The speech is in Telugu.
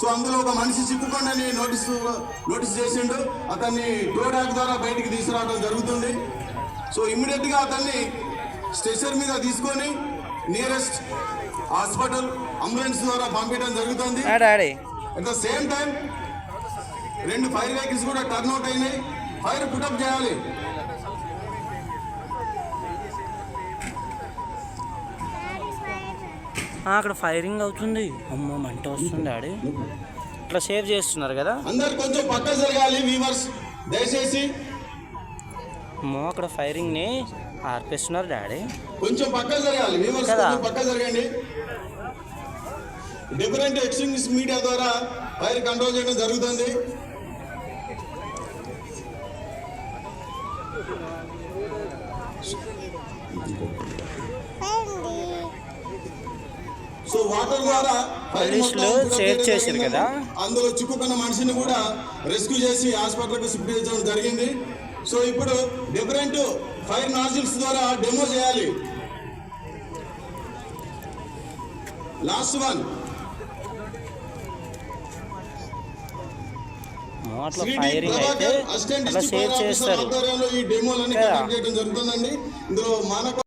సో అందులో ఒక మనిషి చిక్కుకోండి నోటీస్ నోటీస్ చేసిండు. అతన్ని డోడాక్ ద్వారా బయటికి తీసుకురావడం జరుగుతుంది. సో ఇమ్మీడియట్గా అతన్ని స్ట్రెచర్ మీద తీసుకొని నియరెస్ట్ హాస్పిటల్ అంబులెన్స్ ద్వారా పంపించడం జరుగుతుంది. అట్ ద సేమ్ టైం రెండు ఫైర్ వెహికల్స్ కూడా టర్న్ అవుట్ అయినాయి. ఫైర్ పుటప్ చేయాలి. అక్కడ ఫైరింగ్ అవుతుంది. అమ్మో మంట వస్తుంది డాడీ. ఇట్లా సేవ్ చేస్తున్నారు కదా. అందరు కొంచెం పక్క జరగాలి వీవర్స్ దయచేసి. అమ్మో అక్కడ ఫైరింగ్ని ఆర్పేస్తున్నారు డాడీ. కొంచెం పక్క జరగాలి వీవర్స్ కదా. పక్క జరగండి. డిఫరెంట్ ఎక్స్ట్రీమిస్ట్ మీడియా ద్వారా ఫైర్ కంట్రోల్ చేయడం జరుగుతుంది. సో వాటర్ ద్వారా సేవ్ చేశారు. కదా. అందులో చిక్కుకున్న మనిషిని కూడా రెస్క్యూ చేసి హాస్పిటల్కి షిఫ్ట్ చేయడం జరిగింది సో ఇప్పుడు డిఫరెంట్ ఫైర్ నాజిల్స్ ద్వారా డెమో చేయాలి లాస్ట్ వన్ అట్లా ఫైరింగ్ అయితే సేవ్ చేస్తారు ఈ. కండక్ట్ చేయడం జరుగుతుందండి ఇందులో మానవ